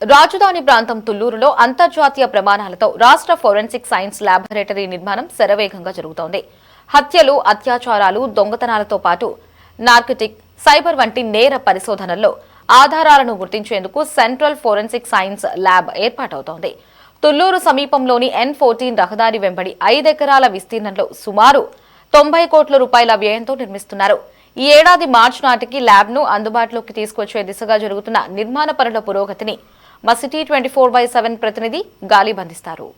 రాజధాని ప్రాంతం తుల్లూరులో అంతర్జాతీయ ప్రమాణాలతో రాష్ట్ర ఫోరెన్సిక్ సైన్స్ ల్యాబొరేటరీ నిర్మాణం శరవేగంగా జరుగుతోంది. హత్యలు అత్యాచారాలు దొంగతనాలతో పాటు నార్కటిక్ సైబర్ వంటి నేర పరిశోధనల్లో ఆధారాలను గుర్తించేందుకు సెంట్రల్ ఫోరెన్సిక్ సైన్స్ ల్యాబ్ ఏర్పాటవుతోంది. తుళ్ళూరు సమీపంలోని ఎన్ ఫోర్టీన్ రహదారి వెంబడి ఐదెకరాల విస్తీర్ణంలో సుమారు తొంభై కోట్ల రూపాయల వ్యయంతో నిర్మిస్తున్నారు. ఈ ఏడాది మార్చి నాటికి ల్యాబ్ను అందుబాటులోకి తీసుకొచ్చే దిశగా జరుగుతున్న నిర్మాణ పనుల పురోగతిని మా city twenty four by seven ప్రతినిధి గాలి బంధిస్తారు.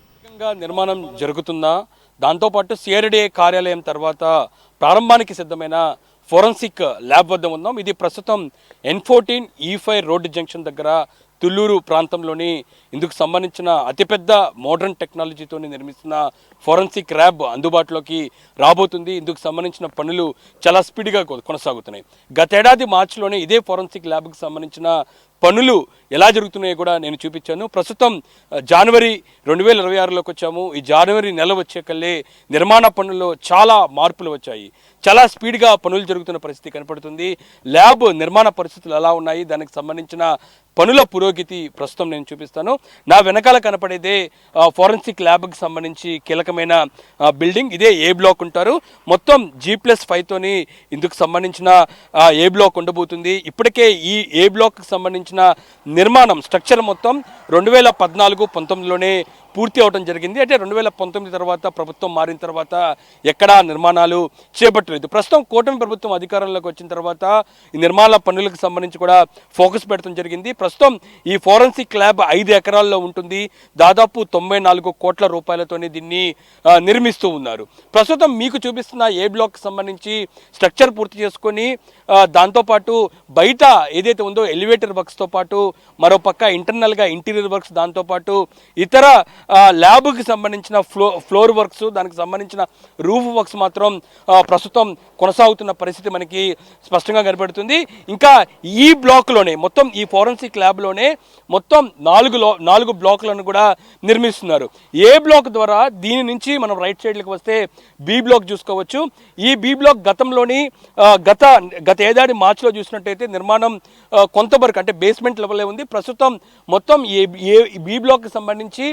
నిర్మాణం జరుగుతుందా దాంతోపాటు సిఆర్డీఏ కార్యాలయం తర్వాత ప్రారంభానికి సిద్ధమైన ఫోరెన్సిక్ ల్యాబ్ వద్ద ఉన్నాం. ఇది ప్రస్తుతం N fourteen E five road junction దగ్గర తుళ్ళూరు ప్రాంతంలోని ఇందుకు సంబంధించిన అతిపెద్ద మోడర్న్ టెక్నాలజీతో నిర్మిస్తున్న ఫోరెన్సిక్ ర్యాబ్ అందుబాటులోకి రాబోతుంది. ఇందుకు సంబంధించిన పనులు చాలా స్పీడ్గా కొనసాగుతున్నాయి. గతేడాది మార్చిలోనే ఇదే ఫోరెన్సిక్ ల్యాబ్కి సంబంధించిన పనులు ఎలా జరుగుతున్నాయో కూడా నేను చూపించాను. ప్రస్తుతం జనవరి రెండు వేల ఇరవై ఆరులోకి వచ్చాము. ఈ జనవరి నెల వచ్చేకల్లే నిర్మాణ పనుల్లో చాలా మార్పులు వచ్చాయి. చాలా స్పీడ్గా పనులు జరుగుతున్న పరిస్థితి కనపడుతుంది. ల్యాబ్ నిర్మాణ పరిస్థితులు ఎలా ఉన్నాయి దానికి సంబంధించిన పనుల పురోగతి ప్రస్తుతం నేను చూపిస్తాను. నా వెనకాల కనపడేదే ఫోరెన్సిక్ ల్యాబ్కి సంబంధించి కీలకమైన బిల్డింగ్. ఇదే ఏ బ్లాక్ ఉంటారు. మొత్తం జీ ప్లస్ ఫైవ్తోని ఇందుకు సంబంధించిన ఏ బ్లాక్ ఉండబోతుంది. ఇప్పటికే ఈ ఏ బ్లాక్కి సంబంధించిన నిర్మాణం స్ట్రక్చర్ మొత్తం రెండు వేల పద్నాలుగు పంతొమ్మిదిలోనే పూర్తి అవడం జరిగింది. అంటే రెండు వేల పంతొమ్మిది తర్వాత ప్రభుత్వం మారిన తర్వాత ఎక్కడా నిర్మాణాలు చేపట్టలేదు. ప్రస్తుతం కూటమి ప్రభుత్వం అధికారంలోకి వచ్చిన తర్వాత ఈ నిర్మాణ పనులకు సంబంధించి కూడా ఫోకస్ పెట్టడం జరిగింది. ప్రస్తుతం ఈ ఫోరెన్సిక్ ల్యాబ్ ఐదు ఎకరాల్లో ఉంటుంది. దాదాపు తొంభై నాలుగు కోట్ల రూపాయలతోనే దీన్ని నిర్మిస్తూ ఉన్నారు. ప్రస్తుతం మీకు చూపిస్తున్న ఏ బ్లాక్ సంబంధించి స్ట్రక్చర్ పూర్తి చేసుకొని దాంతోపాటు బయట ఏదైతే ఉందో ఎలివేటర్ వర్క్స్తో పాటు మరోపక్క ఇంటర్నల్గా ఇంటీరియర్ వర్క్స్ దాంతోపాటు ఇతర ల్యాబ్కి సంబంధించిన ఫ్లో ఫ్లోర్ వర్క్స్ దానికి సంబంధించిన రూఫ్ వర్క్స్ మాత్రం ప్రస్తుతం కొనసాగుతున్న పరిస్థితి మనకి స్పష్టంగా కనబడుతుంది. ఇంకా ఈ బ్లాక్లోనే మొత్తం ఈ ఫోరెన్సిక్ ల్యాబ్లోనే మొత్తం నాలుగు నాలుగు బ్లాక్లను కూడా నిర్మిస్తున్నారు. ఏ బ్లాక్ ద్వారా దీని నుంచి మనం రైట్ సైడ్లకు వస్తే బి బ్లాక్ చూసుకోవచ్చు. ఈ బి బ్లాక్ గతంలోని గత గత ఏడాది మార్చిలో చూసినట్టయితే నిర్మాణం కొంతవరకు అంటే బేస్మెంట్ లెవెల్లో ఉంది. ప్రస్తుతం మొత్తం ఏ ఏ బి బ్లాక్కి సంబంధించి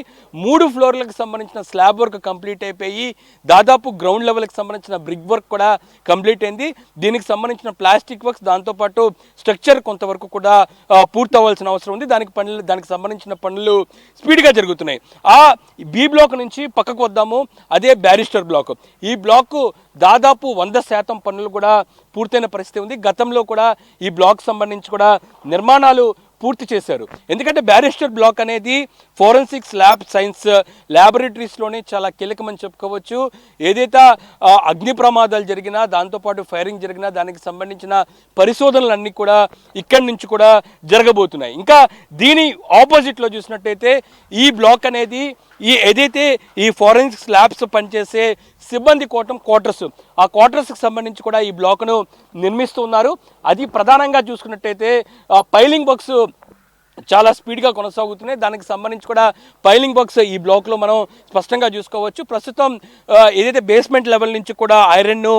మూడు ఫ్లోర్లకు సంబంధించిన స్లాబ్ వర్క్ కంప్లీట్ అయిపోయి దాదాపు గ్రౌండ్ లెవెల్కి సంబంధించిన బ్రిక్ వర్క్ కూడా కంప్లీట్ అయింది. దీనికి సంబంధించిన ప్లాస్టిక్ వర్క్స్ దాంతోపాటు స్ట్రక్చర్ కొంతవరకు కూడా పూర్తవలసిన అవసరం ఉంది. దానికి పనులు దానికి సంబంధించిన పనులు స్పీడ్గా జరుగుతున్నాయి. ఆ బి బ్లాక్ నుంచి పక్కకు వద్దాము. అదే బ్యారిస్టర్ బ్లాక్. ఈ బ్లాక్ దాదాపు వంద శాతం పనులు కూడా పూర్తయిన పరిస్థితి ఉంది. గతంలో కూడా ఈ బ్లాక్ సంబంధించి కూడా నిర్మాణాలు పూర్తి చేశారు. ఎందుకంటే బ్యారిస్టర్ బ్లాక్ అనేది ఫోరెన్సిక్స్ ల్యాబ్ సైన్స్ uh, ల్యాబొరేటరీస్లోనే చాలా కీలకమని చెప్పుకోవచ్చు. ఏదైతే uh, అగ్ని ప్రమాదాలు జరిగినా దాంతోపాటు ఫైరింగ్ జరిగినా దానికి సంబంధించిన పరిశోధనలన్నీ కూడా ఇక్కడి నుంచి కూడా జరగబోతున్నాయి. ఇంకా దీని ఆపోజిట్లో చూసినట్టయితే ఈ బ్లాక్ అనేది ఈ ఏదైతే ఈ ఫోరెన్సిక్స్ ల్యాబ్స్ పనిచేసే సిబ్బంది కోటం క్వార్టర్స్ ఆ క్వార్టర్స్కి సంబంధించి కూడా ఈ బ్లాక్ను నిర్మిస్తూ ఉన్నారు. అది ప్రధానంగా చూసుకున్నట్టయితే పైలింగ్ బాక్స్ చాలా స్పీడ్గా కొనసాగుతున్నాయి. దానికి సంబంధించి కూడా పైలింగ్ బాక్స్ ఈ బ్లాక్లో మనం స్పష్టంగా చూసుకోవచ్చు. ప్రస్తుతం ఏదైతే బేస్మెంట్ లెవెల్ నుంచి కూడా ఐరన్ను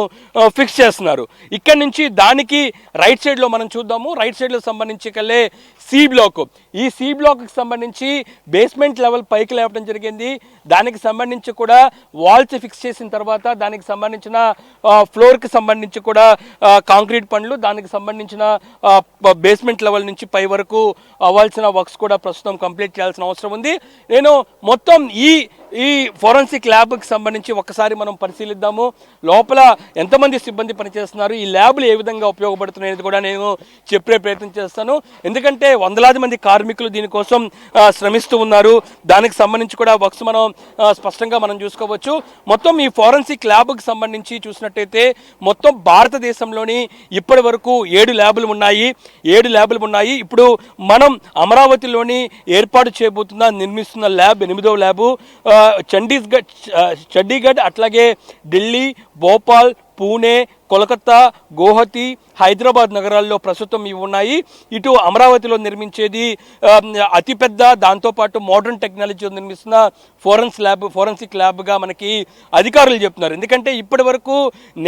ఫిక్స్ చేస్తున్నారు. ఇక్కడి నుంచి దానికి రైట్ సైడ్లో మనం చూద్దాము. రైట్ సైడ్లో సంబంధించి కల్లే సి బ్లాక్. ఈ సి బ్లాక్కి సంబంధించి బేస్మెంట్ లెవెల్ పైకి లేవడం జరిగింది. దానికి సంబంధించి కూడా వాల్స్ ఫిక్స్ చేసిన తర్వాత దానికి సంబంధించిన ఫ్లోర్కి సంబంధించి కూడా కాంక్రీట్ పనులు దానికి సంబంధించిన బేస్మెంట్ లెవెల్ నుంచి పై వరకు చేయాల్సిన వర్క్స్ కూడా ప్రస్తుతం కంప్లీట్ చేయాల్సిన అవసరం ఉంది. నేను మొత్తం ఈ ఈ ఫోరెన్సిక్ ల్యాబ్కి సంబంధించి ఒకసారి మనం పరిశీలిద్దాము. లోపల ఎంతమంది సిబ్బంది పనిచేస్తున్నారు? ఈ ల్యాబ్లు ఏ విధంగా ఉపయోగపడుతున్నాయి అనేది కూడా నేను చెప్పే ప్రయత్నం చేస్తాను. ఎందుకంటే వందలాది మంది కార్మికులు దీనికోసం శ్రమిస్తూ ఉన్నారు. దానికి సంబంధించి కూడా వర్క్స్ మనం స్పష్టంగా మనం చూసుకోవచ్చు. మొత్తం ఈ ఫోరెన్సిక్ ల్యాబ్కి సంబంధించి చూసినట్టయితే మొత్తం భారతదేశంలోని ఇప్పటి వరకు ఏడు ల్యాబులు ఉన్నాయి. ఏడు ల్యాబులు ఉన్నాయి. ఇప్పుడు మనం అమరావతిలోని ఏర్పాటు చేయబోతున్న నిర్మిస్తున్న ల్యాబ్ ఎనిమిదవ ల్యాబు చండీస్గఢ్ చండీగఢ్ అట్లాగే ఢిల్లీ భోపాల్ పూణే కోలకత్తా గోహతి హైదరాబాద్ నగరాల్లో ప్రస్తుతం ఇవి ఉన్నాయి. ఇటు అమరావతిలో నిర్మించేది అతిపెద్ద దాంతోపాటు మోడర్న్ టెక్నాలజీ నిర్మిస్తున్న ఫోరెన్స్ ల్యాబ్ ఫోరెన్సిక్ ల్యాబ్గా మనకి అధికారులు చెప్తున్నారు. ఎందుకంటే ఇప్పటి వరకు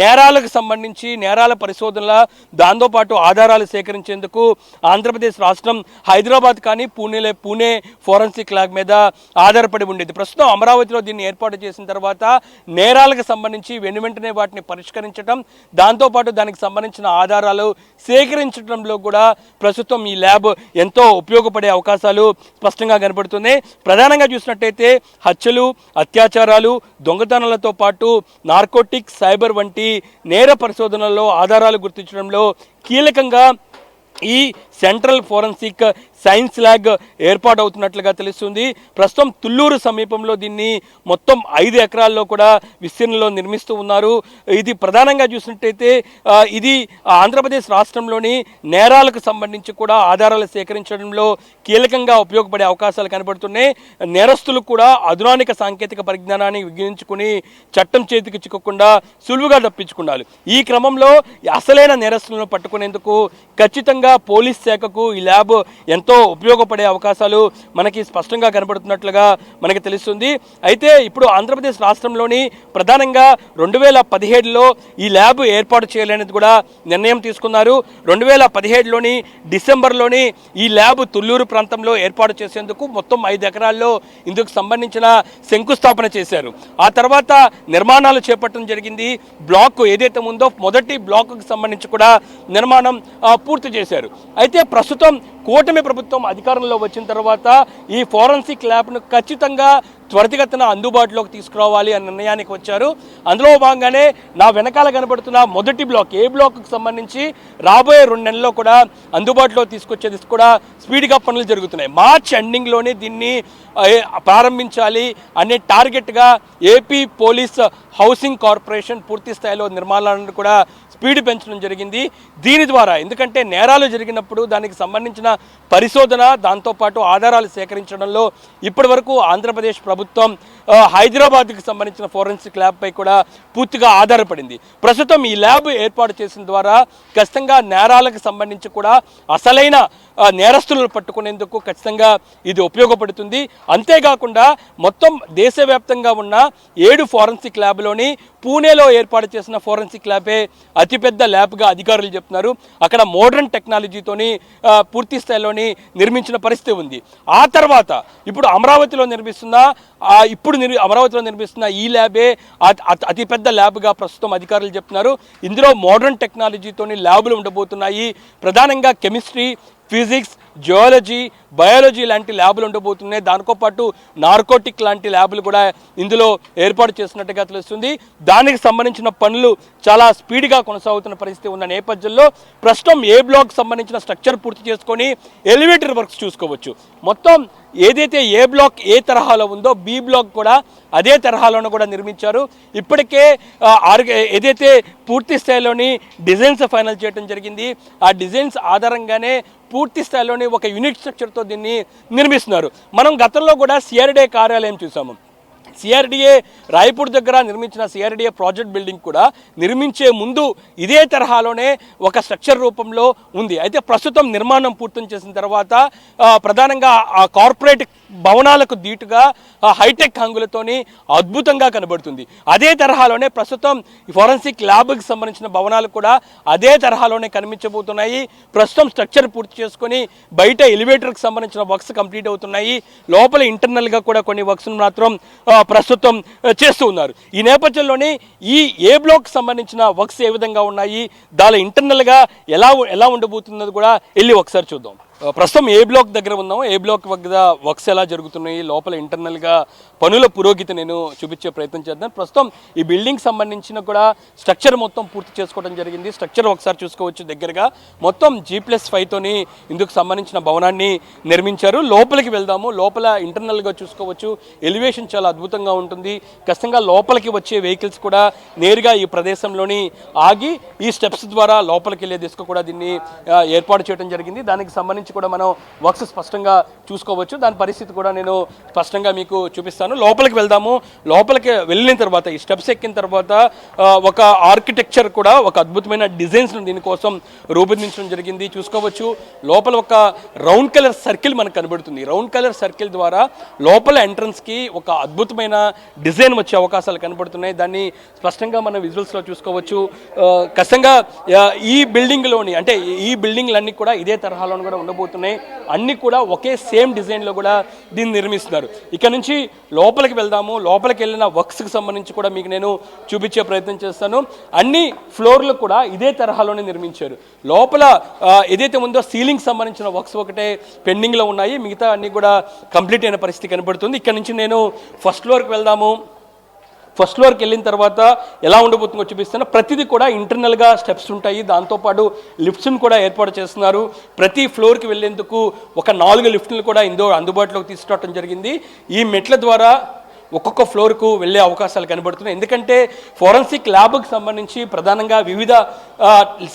నేరాలకు సంబంధించి నేరాల పరిశోధనల దాంతోపాటు ఆధారాలు సేకరించేందుకు ఆంధ్రప్రదేశ్ రాష్ట్రం హైదరాబాద్ కానీ పూణేలే పూణే ఫోరెన్సిక్ ల్యాబ్ మీద ఆధారపడి ఉండేది. ప్రస్తుతం అమరావతిలో దీన్ని ఏర్పాటు చేసిన తర్వాత నేరాలకు సంబంధించి వెను వెంటనే వాటిని పరిష్కరించడం దాంతోపాటు దానికి సంబంధించిన ఆధారాలు సేకరించడంలో కూడా ప్రస్తుతం ఈ ల్యాబ్ ఎంతో ఉపయోగపడే అవకాశాలు స్పష్టంగా కనబడుతున్నాయి ప్రధానంగా చూసినట్టయితే హత్యలు అత్యాచారాలు దొంగతనాలతో పాటు నార్కోటిక్ సైబర్ వంటి నేర పరిశోధనల్లో ఆధారాలు గుర్తించడంలో కీలకంగా ఈ సెంట్రల్ ఫోరెన్సిక్ సైన్స్ ల్యాగ్ ఏర్పాటు అవుతున్నట్లుగా తెలుస్తుంది. ప్రస్తుతం తుళ్ళూరు సమీపంలో దీన్ని మొత్తం ఐదు ఎకరాల్లో కూడా విస్తీర్ణంలో నిర్మిస్తూ ఉన్నారు. ఇది ప్రధానంగా చూసినట్టయితే ఇది ఆంధ్రప్రదేశ్ రాష్ట్రంలోని నేరాలకు సంబంధించి కూడా ఆధారాలు సేకరించడంలో కీలకంగా ఉపయోగపడే అవకాశాలు కనబడుతున్నాయి. నేరస్తులు కూడా ఆధునానిక సాంకేతిక పరిజ్ఞానాన్ని వినియోగించుకుని చట్టం చేతికి చిక్కకుండా సులువుగా తప్పించుకున్నారు. ఈ క్రమంలో అసలైన నేరస్తులను పట్టుకునేందుకు ఖచ్చితంగా పోలీస్ శాఖకు ఈ ల్యాబ్ ఎంతో ఉపయోగపడే అవకాశాలు మనకి స్పష్టంగా కనబడుతున్నట్లుగా మనకి తెలుస్తుంది. అయితే ఇప్పుడు ఆంధ్రప్రదేశ్ రాష్ట్రంలోని ప్రధానంగా రెండు వేల పదిహేడులో ఈ ల్యాబ్ ఏర్పాటు చేయాలనేది కూడా నిర్ణయం తీసుకున్నారు. రెండు వేల పదిహేడులోని డిసెంబర్లోని ఈ ల్యాబ్ తుళ్ళూరు ప్రాంతంలో ఏర్పాటు చేసేందుకు మొత్తం ఐదు ఎకరాల్లో ఇందుకు సంబంధించిన శంకుస్థాపన చేశారు. ఆ తర్వాత నిర్మాణాలు చేపట్టడం జరిగింది. బ్లాక్ ఏదైతే ఉందో మొదటి బ్లాక్కు సంబంధించి కూడా నిర్మాణం పూర్తి చేశారు. అయితే ప్రస్తుతం కూటమి ప్రభుత్వం అధికారంలో వచ్చిన తర్వాత ఈ ఫోరెన్సిక్ ల్యాబ్ను ఖచ్చితంగా త్వరితగతిన అందుబాటులోకి తీసుకురావాలి అనే నిర్ణయానికి వచ్చారు. అందులో భాగంగానే నా వెనకాల కనబడుతున్న మొదటి బ్లాక్ ఏ బ్లాక్కు సంబంధించి రాబోయే రెండు నెలల్లో కూడా అందుబాటులో తీసుకొచ్చేది కూడా స్పీడ్గా పనులు జరుగుతున్నాయి. మార్చ్ ఎండింగ్లోనే దీన్ని ప్రారంభించాలి అనే టార్గెట్గా ఏపీ పోలీస్ హౌసింగ్ కార్పొరేషన్ పూర్తి స్థాయిలో నిర్మాణాలను కూడా స్పీడ్ పెంచడం జరిగింది. దీని ద్వారా ఎందుకంటే నేరాలు జరిగినప్పుడు దానికి సంబంధించిన పరిశోధన దాంతోపాటు ఆధారాలు సేకరించడంలో ఇప్పటి వరకు ఆంధ్రప్రదేశ్ ప్రభుత్వం ప్రభుత్వం హైదరాబాద్కి సంబంధించిన ఫోరెన్సిక్ ల్యాబ్పై కూడా పూర్తిగా ఆధారపడింది. ప్రస్తుతం ఈ ల్యాబ్ ఏర్పాటు చేసిన ద్వారా ఖచ్చితంగా నేరాలకు సంబంధించి కూడా అసలైన నేరస్తులను పట్టుకునేందుకు ఖచ్చితంగా ఇది ఉపయోగపడుతుంది. అంతేకాకుండా మొత్తం దేశవ్యాప్తంగా ఉన్న ఏడు ఫోరెన్సిక్ ల్యాబ్లోని పూణేలో ఏర్పాటు చేసిన ఫోరెన్సిక్ ల్యాబే అతిపెద్ద ల్యాబ్గా అధికారులు చెప్తున్నారు. అక్కడ మోడర్న్ టెక్నాలజీతోని పూర్తి స్థాయిలోని నిర్మించిన పరిస్థితి ఉంది. ఆ తర్వాత ఇప్పుడు అమరావతిలో నిర్మిస్తున్న ఇప్పుడు నిర్ అమరావతిలో నిర్మిస్తున్న ఈ ల్యాబే అతి- అతి- అతిపెద్ద ల్యాబ్గా ప్రస్తుతం అధికారులు చెప్తున్నారు. ఇందులో మోడర్న్ టెక్నాలజీతోని ల్యాబులు ఉండబోతున్నాయి. ప్రధానంగా కెమిస్ట్రీ ఫిజిక్స్ జియాలజీ బయాలజీ లాంటి ల్యాబులు ఉండబోతున్నాయి. దానితో పాటు నార్కోటిక్ లాంటి ల్యాబులు కూడా ఇందులో ఏర్పాటు చేస్తున్నట్టుగా తెలుస్తుంది. దానికి సంబంధించిన పనులు చాలా స్పీడ్గా కొనసాగుతున్న పరిస్థితి ఉన్న నేపథ్యంలో ప్రస్తుతం ఏ బ్లాక్ సంబంధించిన స్ట్రక్చర్ పూర్తి చేసుకొని ఎలివేటర్ వర్క్స్ చూసుకోవచ్చు. మొత్తం ఏదైతే ఏ బ్లాక్ ఏ తరహాలో ఉందో బి బ్లాక్ కూడా అదే తరహాలోనూ కూడా నిర్మించారు. ఇప్పటికే ఆ, ఏదైతే పూర్తి స్థాయిలోని డిజైన్స్ ఫైనల్ చేయడం జరిగింది ఆ డిజైన్స్ ఆధారంగానే పూర్తి స్థాయిలోని ఒక యూనిట్ స్ట్రక్చర్తో దీన్ని నిర్మిస్తున్నారు. మనం గతంలో కూడా సిఆర్డే కార్యాలయం చూసాము. సిఆర్డిఏ రాయపూర్ దగ్గర నిర్మించిన సిఆర్డిఏ ప్రాజెక్ట్ బిల్డింగ్ కూడా నిర్మించే ముందు ఇదే తరహాలోనే ఒక స్ట్రక్చర్ రూపంలో ఉంది. అయితే ప్రస్తుతం నిర్మాణం పూర్తి చేసిన తర్వాత ప్రధానంగా ఆ కార్పొరేట్ భవనాలకు దీటుగా హైటెక్ హంగులతోని అద్భుతంగా కనబడుతుంది. అదే తరహాలోనే ప్రస్తుతం ఈ ఫోరెన్సిక్ ల్యాబ్కి సంబంధించిన భవనాలు కూడా అదే తరహాలోనే కనిపించబోతున్నాయి. ప్రస్తుతం స్ట్రక్చర్ పూర్తి చేసుకొని బయట ఎలివేటర్కి సంబంధించిన వర్క్స్ కంప్లీట్ అవుతున్నాయి. లోపల ఇంటర్నల్గా కూడా కొన్ని వర్క్స్ మాత్రం ప్రస్తుతం చేస్తూ ఉన్నారు. ఈ నేపథ్యంలోనే ఈ ఏ బ్లాక్ సంబంధించిన వర్క్స్ ఏ విధంగా ఉన్నాయి? దాని ఇంటర్నల్గా ఎలా ఎలా ఉండబోతున్నది కూడా వెళ్ళి ఒకసారి చూద్దాం. ప్రస్తుతం ఏ బ్లాక్ దగ్గర ఉన్నాము ఏ బ్లాక్ వద్ద వర్క్స్ ఎలా జరుగుతున్నాయి లోపల ఇంటర్నల్గా పనుల పురోగతి నేను చూపించే ప్రయత్నం చేద్దాం. ప్రస్తుతం ఈ బిల్డింగ్ సంబంధించిన కూడా స్ట్రక్చర్ మొత్తం పూర్తి చేసుకోవడం జరిగింది. స్ట్రక్చర్ ఒకసారి చూసుకోవచ్చు దగ్గరగా. మొత్తం జీ ప్లస్ ఫైవ్తోని ఇందుకు సంబంధించిన భవనాన్ని నిర్మించారు. లోపలికి వెళ్దాము. లోపల ఇంటర్నల్గా చూసుకోవచ్చు. ఎలివేషన్ చాలా అద్భుతంగా ఉంటుంది. ఖచ్చితంగా లోపలికి వచ్చే వెహికల్స్ కూడా నేరుగా ఈ ప్రదేశంలోని ఆగి ఈ స్టెప్స్ ద్వారా లోపలికి వెళ్ళే దిశకు కూడా దీన్ని ఏర్పాటు చేయడం జరిగింది. దానికి సంబంధించిన సంబంధించి కూడా మనం వర్క్స్ స్పష్టంగా చూసుకోవచ్చు. దాని పరిస్థితి కూడా నేను స్పష్టంగా మీకు చూపిస్తాను. లోపలికి వెళ్దాము. లోపలికి వెళ్ళిన తర్వాత ఈ స్టెప్స్ ఎక్కిన తర్వాత ఒక ఆర్కిటెక్చర్ కూడా ఒక అద్భుతమైన డిజైన్స్ దీనికోసం రూపొందించడం జరిగింది. చూసుకోవచ్చు. లోపల ఒక రౌండ్ కలర్ సర్కిల్ మనకు కనబడుతుంది. రౌండ్ కలర్ సర్కిల్ ద్వారా లోపల ఎంట్రన్స్కి ఒక అద్భుతమైన డిజైన్ వచ్చే అవకాశాలు కనబడుతున్నాయి. దాన్ని స్పష్టంగా మనం విజువల్స్లో చూసుకోవచ్చు. కష్టంగా ఖచ్చితంగా ఈ బిల్డింగ్లోని అంటే ఈ బిల్డింగ్లన్నీ కూడా ఇదే తరహాలో కూడా ఉండబోతున్నాయి అన్నీ కూడా ఒకే సేమ్ డిజైన్లో కూడా దీన్ని నిర్మిస్తున్నారు. ఇక్కడ నుంచి లోపలికి వెళ్దాము. లోపలికి వెళ్ళిన వర్క్స్కి సంబంధించి కూడా మీకు నేను చూపించే ప్రయత్నం చేస్తాను. అన్ని ఫ్లోర్లు కూడా ఇదే తరహాలోనే నిర్మించారు. లోపల ఏదైతే ఉందో సీలింగ్ సంబంధించిన వర్క్స్ ఒకటే పెండింగ్లో ఉన్నాయి. మిగతా అన్నీ కూడా కంప్లీట్ అయిన పరిస్థితి కనబడుతుంది. ఇక్కడ నుంచి నేను ఫస్ట్ ఫ్లోర్కి వెళ్దాము. ఫస్ట్ ఫ్లోర్కి వెళ్ళిన తర్వాత ఎలా ఉండబోతుందో చూపిస్తాను ప్రతిదీ కూడా ఇంటర్నల్గా స్టెప్స్ ఉంటాయి. దాంతోపాటు లిఫ్ట్స్ని కూడా ఏర్పాటు చేస్తున్నారు. ప్రతి ఫ్లోర్కి వెళ్ళేందుకు ఒక నాలుగు లిఫ్ట్లు కూడా ఇందో అందుబాటులోకి తీసుకురావడం జరిగింది. ఈ మెట్ల ద్వారా ఒక్కొక్క ఫ్లోర్కు వెళ్ళే అవకాశాలు కనబడుతున్నాయి. ఎందుకంటే ఫోరెన్సిక్ ల్యాబ్కి సంబంధించి ప్రధానంగా వివిధ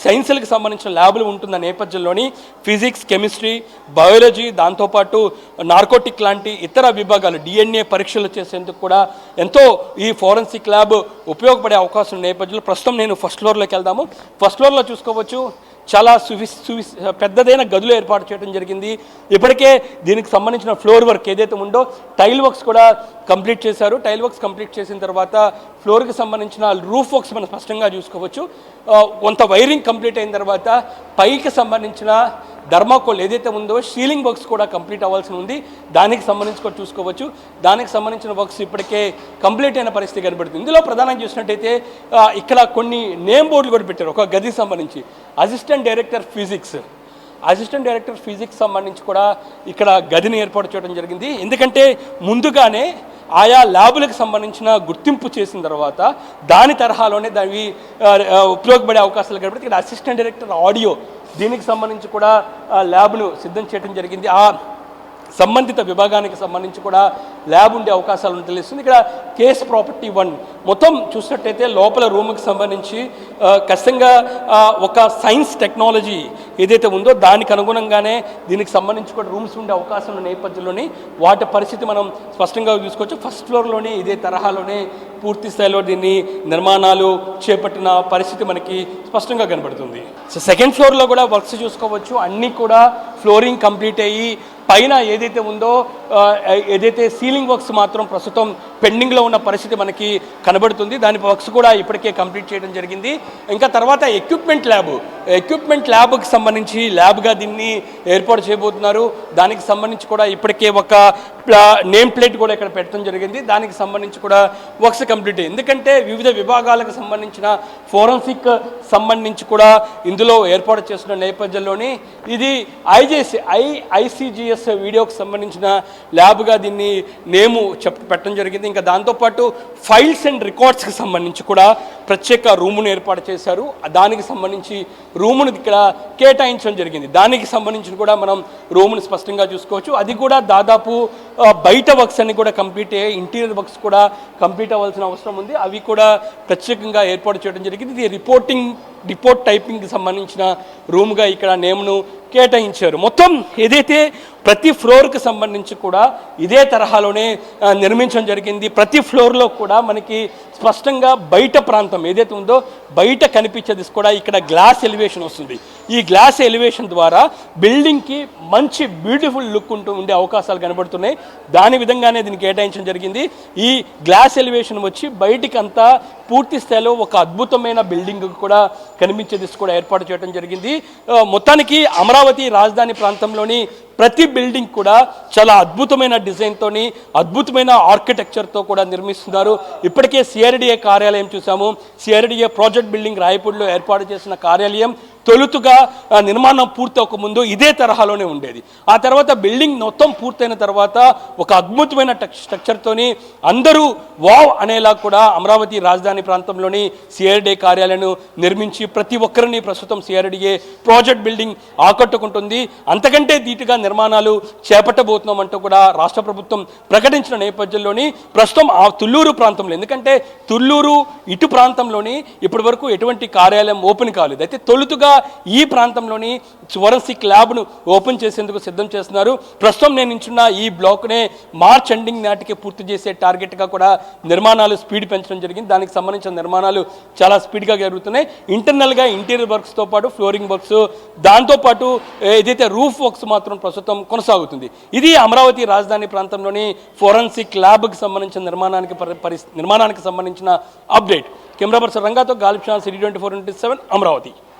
సైన్సులకు సంబంధించిన ల్యాబులు ఉంటున్న నేపథ్యంలోని ఫిజిక్స్ కెమిస్ట్రీ బయాలజీ దాంతోపాటు నార్కోటిక్ లాంటి ఇతర విభాగాలు డిఎన్ఏ పరీక్షలు చేసేందుకు కూడా ఎంతో ఈ ఫోరెన్సిక్ ల్యాబ్ ఉపయోగపడే అవకాశం నేపథ్యంలో ప్రస్తుతం నేను ఫస్ట్ ఫ్లోర్లోకి వెళ్దాము. ఫస్ట్ ఫ్లోర్లో చూసుకోవచ్చు. చాలా సువి సువి పెద్దదైన గదులు ఏర్పాటు చేయడం జరిగింది. ఇప్పటికే దీనికి సంబంధించిన ఫ్లోర్ వర్క్ ఏదైతే ఉందో టైల్ వర్క్స్ కూడా కంప్లీట్ చేశారు. టైల్ వర్క్స్ కంప్లీట్ చేసిన తర్వాత ఫ్లోర్కి సంబంధించిన రూఫ్ వర్క్స్ మనం స్పష్టంగా చూసుకోవచ్చు. కొంత వైరింగ్ కంప్లీట్ అయిన తర్వాత పైకి సంబంధించిన ధర్మాకోల్ ఏదైతే ఉందో సీలింగ్ వర్క్స్ కూడా కంప్లీట్ అవ్వాల్సి ఉంది. దానికి సంబంధించి కూడా చూసుకోవచ్చు. దానికి సంబంధించిన వర్క్స్ ఇప్పటికే కంప్లీట్ అయిన పరిస్థితి కనబడుతుంది. ఇందులో ప్రధానంగా చూసినట్టయితే ఇక్కడ కొన్ని నేమ్ బోర్డులు కూడా పెట్టారు. ఒక గదికి సంబంధించి. Assistant director physics assistant director physics సంబంధించి కూడా ఇక్కడ గదిని ఏర్పాటు చేయడం జరిగింది. ఎందుకంటే ముందుగానే ఆయా ల్యాబులకు సంబంధించిన గుర్తింపు చేసిన తర్వాత దాని తరహాలోనే దాని ఉపయోగపడే అవకాశాలు కాబట్టి ఇక్కడ అసిస్టెంట్ డైరెక్టర్ ఆడియో దీనికి సంబంధించి కూడా ల్యాబ్ను సిద్ధం చేయడం జరిగింది. ఆ సంబంధిత విభాగానికి సంబంధించి కూడా ల్యాబ్ ఉండే అవకాశాలు తెలుస్తుంది. ఇక్కడ కేస్ ప్రాపర్టీ వన్. మొత్తం చూసినట్టయితే లోపల రూమ్కి సంబంధించి ఖచ్చితంగా ఒక సైన్స్ టెక్నాలజీ ఏదైతే ఉందో దానికి అనుగుణంగానే దీనికి సంబంధించి కూడా రూమ్స్ ఉండే అవకాశం ఉన్న నేపథ్యంలోని వాటి పరిస్థితి మనం స్పష్టంగా చూసుకోవచ్చు. ఫస్ట్ ఫ్లోర్లోనే ఇదే తరహాలోనే పూర్తి స్థాయిలో దీన్ని నిర్మాణాలు చేపట్టిన పరిస్థితి మనకి స్పష్టంగా కనబడుతుంది. సో సెకండ్ ఫ్లోర్లో కూడా వర్క్స్ చూసుకోవచ్చు. అన్నీ కూడా ఫ్లోరింగ్ కంప్లీట్ అయ్యి పైన ఏదైతే ఉందో ఏదైతే సీలింగ్ వర్క్స్ మాత్రం ప్రస్తుతం పెండింగ్లో ఉన్న పరిస్థితి మనకి కనబడుతుంది దాని వర్క్స్ కూడా ఇప్పటికే కంప్లీట్ చేయడం జరిగింది. ఇంకా తర్వాత ఎక్విప్మెంట్ ల్యాబ్ ఎక్విప్మెంట్ ల్యాబ్కి సంబంధించి ల్యాబ్గా దీన్ని ఏర్పాటు చేయబోతున్నారు. దానికి సంబంధించి కూడా ఇప్పటికే ఒక నేమ్ ప్లేట్ కూడా ఇక్కడ పెట్టడం జరిగింది. దానికి సంబంధించి కూడా వర్క్స్ కంప్లీట్ ఎందుకంటే వివిధ విభాగాలకు సంబంధించిన ఫోరెన్సిక్ సంబంధించి కూడా ఇందులో ఏర్పాటు చేస్తున్న నేపథ్యంలోని ఇది ఐజేసి ఐ ఐసీజీఎస్ వీడియోకి సంబంధించిన ల్యాబ్గా దీన్ని నేము చెప్ పెట్టడం జరిగింది. ఇంకా దాంతోపాటు ఫైల్స్ అండ్ రికార్డ్స్కి సంబంధించి కూడా ప్రత్యేక రూమును ఏర్పాటు చేశారు. దానికి సంబంధించి రూమును ఇక్కడ కేటాయించడం జరిగింది. దానికి సంబంధించి కూడా మనం రూమును స్పష్టంగా చూసుకోవచ్చు. అది కూడా దాదాపు బయట వర్క్స్ అన్ని కూడా కంప్లీట్ అయ్యాయి. ఇంటీరియర్ వర్క్స్ కూడా కంప్లీట్ అవ్వాల్సిన అవసరం ఉంది. అవి కూడా ప్రత్యేకంగా ఏర్పాటు చేయడం జరిగింది. ఇది రిపోర్టింగ్ రిపోర్ట్ టైపింగ్కి సంబంధించిన రూమ్గా ఇక్కడ నేమ్ను కేటాయించారు. మొత్తం ఏదైతే ప్రతి ఫ్లోర్కి సంబంధించి కూడా ఇదే తరహాలోనే నిర్మించడం జరిగింది. ప్రతి ఫ్లోర్లో కూడా మనకి స్పష్టంగా బయట ప్రాంతం ఏదైతే ఉందో బయట కనిపించేది కూడా ఇక్కడ గ్లాస్ ఎలివేషన్ వస్తుంది. ఈ గ్లాస్ ఎలివేషన్ ద్వారా బిల్డింగ్కి మంచి బ్యూటిఫుల్ లుక్ ఉంటూ ఉండే అవకాశాలు కనబడుతున్నాయి. దాని విధంగానే దీన్ని కేటాయించడం జరిగింది. ఈ గ్లాస్ ఎలివేషన్ వచ్చి బయటికి అంతా పూర్తి స్థాయిలో ఒక అద్భుతమైన బిల్డింగ్ కూడా కనిపించే దిశ కూడా ఏర్పాటు చేయడం జరిగింది. మొత్తానికి అమరావతి రాజధాని ప్రాంతంలోని ప్రతి బిల్డింగ్ కూడా చాలా అద్భుతమైన డిజైన్తోని అద్భుతమైన ఆర్కిటెక్చర్తో కూడా నిర్మిస్తున్నారు. ఇప్పటికే సిఆర్డిఏ కార్యాలయం చూసాము సిఆర్డిఏ ప్రాజెక్ట్ బిల్డింగ్ రాయపూడిలో ఏర్పాటు చేసిన కార్యాలయం తొలుతుగా నిర్మాణం పూర్తవక ముందు ఇదే తరహాలోనే ఉండేది. ఆ తర్వాత బిల్డింగ్ మొత్తం పూర్తయిన తర్వాత ఒక అద్భుతమైన స్ట్రక్చర్తోని అందరూ వావ్ అనేలా కూడా అమరావతి రాజధాని ప్రాంతంలోని సిఆర్డీఏ కార్యాలయాన్ని నిర్మించి ప్రతి ఒక్కరిని ప్రస్తుతం సిఆర్డీఏ ప్రాజెక్ట్ బిల్డింగ్ ఆకట్టుకుంటుంది. అంతకంటే ధీటుగా నిర్మాణాలు చేపట్టబోతున్నామంటూ కూడా రాష్ట్ర ప్రభుత్వం ప్రకటించిన నేపథ్యంలోని ప్రస్తుతం ఆ తుళ్ళూరు ప్రాంతంలో ఎందుకంటే తుళ్ళూరు ఇటు ప్రాంతంలోని ఇప్పటి వరకు ఎటువంటి కార్యాలయం ఓపెన్ కాలేదు. అయితే తొలుతుగా ఈ ప్రాంతంలోని ఫోరెన్సిక్ ల్యాబ్ను ఓపెన్ చేసేందుకు సిద్ధం చేస్తున్నారు. ప్రస్తుతం నేను ఇచ్చిన ఈ బ్లాక్నే మార్చ్ ఎండింగ్ నాటికి పూర్తి చేసే టార్గెట్గా కూడా నిర్మాణాలు స్పీడ్ పెంచడం జరిగింది. దానికి సంబంధించిన నిర్మాణాలు చాలా స్పీడ్గా జరుగుతున్నాయి. ఇంటర్నల్గా ఇంటీరియర్ వర్క్స్తో పాటు ఫ్లోరింగ్ వర్క్స్ దాంతోపాటు ఏదైతే రూఫ్ వర్క్స్ మాత్రం ప్రస్తుతం కొనసాగుతుంది. ఇది అమరావతి రాజధాని ప్రాంతంలోని ఫోరెన్సిక్ ల్యాబ్కి సంబంధించిన నిర్మాణానికి పరి- పరిస్ నిర్మాణానికి సంబంధించిన update. Camera person రంగాతో Galib Shan city twenty four twenty seven Amaravati.